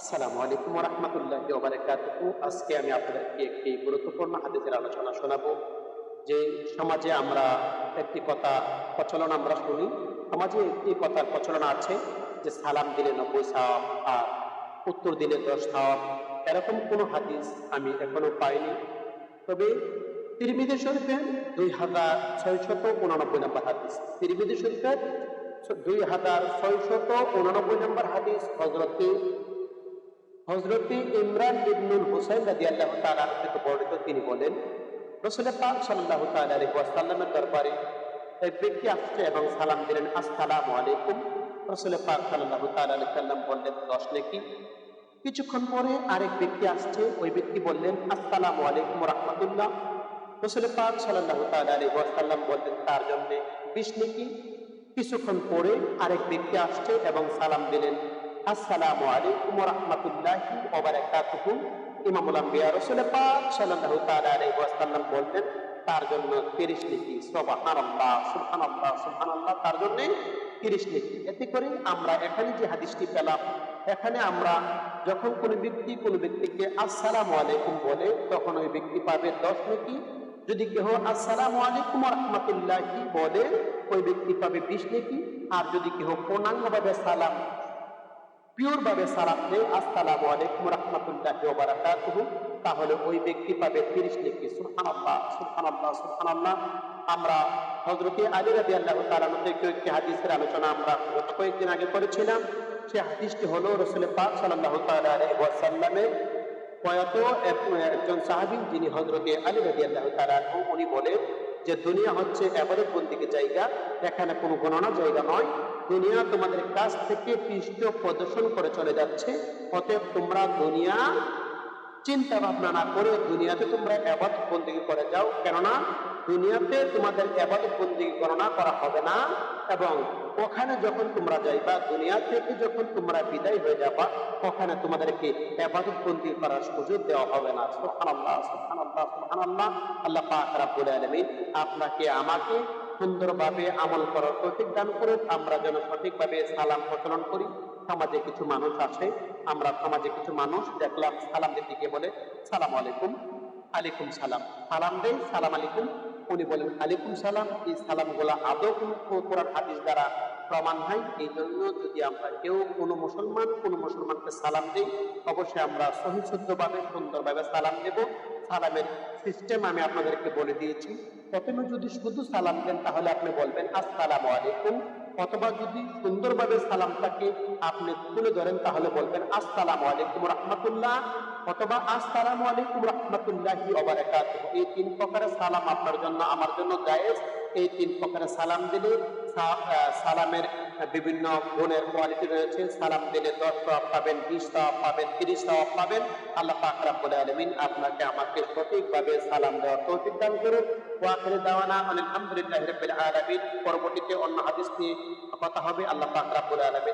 আসসালামু আলাইকুম রহমতুল্লাহ আজকে আমি আপনাদেরকে একটি গুরুত্বপূর্ণ হাদিসের আলোচনা শোনাবো, যে সমাজে আমরা একটি কথা প্রচলন আমরা শুনি। সমাজে একটি কথার প্রচলন আছে যে, সালাম দিলে নব্বই সাহাব আর উত্তর দিলে দশ সাহাব এরকম কোনো হাদিস আমি এখনও পাইনি। তবে তিরমিদি শরীফের দুই হাজার ছয়শত উনানব্বই নম্বর হাদিস। তিরমিদি শরীফের দুই হাজার ছয়শত উনানব্বই নম্বর হাদিস হজরতে হজরতে ইমরান ইবনুল হুসাইন রাদিয়াল্লাহু তাআলা থেকে বর্ণিত তিনি বলেন, রাসূল পাক সাল্লাল্লাহু তাআলা ওয়াসাল্লামের দরবারে এক ব্যক্তি আসছে এবং সালাম দিলেন, আসসালামু আলাইকুম। রাসূল পাক তাআলা সাল্লাম বললেন, দশ নেকি। কিছুক্ষণ পরে আরেক ব্যক্তি আসছে, ওই ব্যক্তি বললেন, আসসালামু আলাইকুম রাহমাতুল্লাহ। রাসূল পাক আলাইহি ওয়াসাল্লাম বললেন, তার জন্যে বিশ নেকি। কিছুক্ষণ পরে আরেক ব্যক্তি আসছে এবং সালাম দিলেন আসসালামু আলাইকুম রাহমাতুল্লাহি ওয়া বারাকাতুহু ইমামুল আম্বিয়া পাক সাল্লাল্লাহু তাআলা আলাইহি ওয়াসাল্লাম তার জন্য 30 নেকি সুবহানাল্লাহ সুবহানাল্লাহ সুবহানাল্লাহ, তার জন্য 30 নেকি এতে করে আমরা এখানে যে হাদিসটি পেলাম, এখানে আমরা যখন কোনো ব্যক্তি কোনো ব্যক্তিকে আসসালামু আলাইকুম বলে, তখন ওই ব্যক্তি পাবে 10 নেকি যদি কেহ আসসালামু আলাইকুম রহমতুল্লাহি বলে, ওই ব্যক্তি পাবে বিশ নেকি আর যদি কেহ পূর্ণাঙ্গভাবে সালাম পিওর ভাবে সালাম দেয় আসসালামু আলাইকুম রহমতুল্লাহি ওয়া বারাকাতুহু। তাহলে ওই ব্যক্তি পাবে 30 নেকি। সুবহানাল্লাহ সুবহানাল্লাহ সুবহানাল্লাহ। আমরা হযরতে আলী রাদিয়াল্লাহু তাআলা থেকে একটি হাদিসের আলোচনা আমরা কয়েকদিন আগে করেছিলাম। সে হাদিসটি হলো রাসূল পাক আলাইহি ওয়াসাল্লামের প্রয়াত একজন সাহাবী যিনি হজরতে আলী রাজি আল্লাহ তালু উনি বলেন যে দুনিয়া হচ্ছে এবাদত বন্দিকে জায়গা? এখানে কোনো গণনা জায়গা নয়। দুনিয়া তোমাদের কাছ থেকে পৃষ্ঠ প্রদর্শন করে চলে যাচ্ছে। অতএব তোমরা দুনিয়া চিন্তা ভাবনা না করে দুনিয়াতে তোমরা এবাদত বন্দি করে যাও। কেননা দুনিয়াতে তোমাদের এবাদত বন্দি গণনা করা হবে না এবং ওখানে যখন তোমরা যাইবা, দুনিয়া থেকে যখন তোমরা বিদায় হয়ে যাবা, ওখানে তোমাদেরকে এবাদত বন্দি করার সুযোগ দেওয়া হবে না। সুবহানাল্লাহ সুবহানাল্লাহ সুবহানাল্লাহ। আল্লাহ পাক রাব্বুল আলামিন আপনাকে আমাকে সুন্দরভাবে আমল করার তৌফিক দান করুন আমরা যেন সঠিকভাবে সালাম প্রচলন করি। সমাজে কিছু মানুষ আছে, আমরা সমাজে কিছু মানুষ দেখলাম, সালাম দিতে গিয়ে বলে, সালাম আলাইকুম। আলাইকুম সালাম। সালাম দেই, সালাম আলাইকুম। উনি বলেন, আলাইকুম সালাম। এই সালামগুলা আদৌ কোনো কোরআন হাদিস দ্বারা প্রমাণ হয়? এই জন্য যদি আমরা কেউ কোনো মুসলমান, কোনো মুসলমানকে সালাম দিই, অবশ্যই আমরা সহিশুদ্ধভাবে সুন্দরভাবে সালাম দেব। সালামের সিস্টেম আমি আপনাদেরকে বলে দিয়েছি। প্রথমে যদি শুধু সালাম দেন, তাহলে আপনি বলবেন, আসসালামু আলাইকুম। অথবা যদি সুন্দরভাবে সালামটাকে আপনি তুলে ধরেন, তাহলে বলবেন, আসসালামু আলাইকুম রহমতুল্লাহ অথবা, আসসালামু আলাইকুম রহমতুল্লাহি ওবারাকাতুহু এই তিন প্রকারের সালাম আপনার জন্য, আমার জন্য জায়েজ। এই তিন প্রকারের সালাম দিলে সালামের বিভিন্ন গুণের কোয়ালিটি রয়েছে। সালাম দিলে দশ সওয়াব পাবেন, বিশ সওয়াব পাবেন, তিরিশ সওয়াব পাবেন। আল্লাহ পাক রাব্বুল আলামিন আপনাকে আমাকে সঠিকভাবে সালাম দেওয়ার তৌফিক দান করুন ওয়া আখির দাওয়ানা আলহামদুলিল্লাহি রাব্বিল পরবর্তীতে অন্য হাদিস নিয়ে কথা হবে। আল্লাহ পাক রাব্বুল আলামিন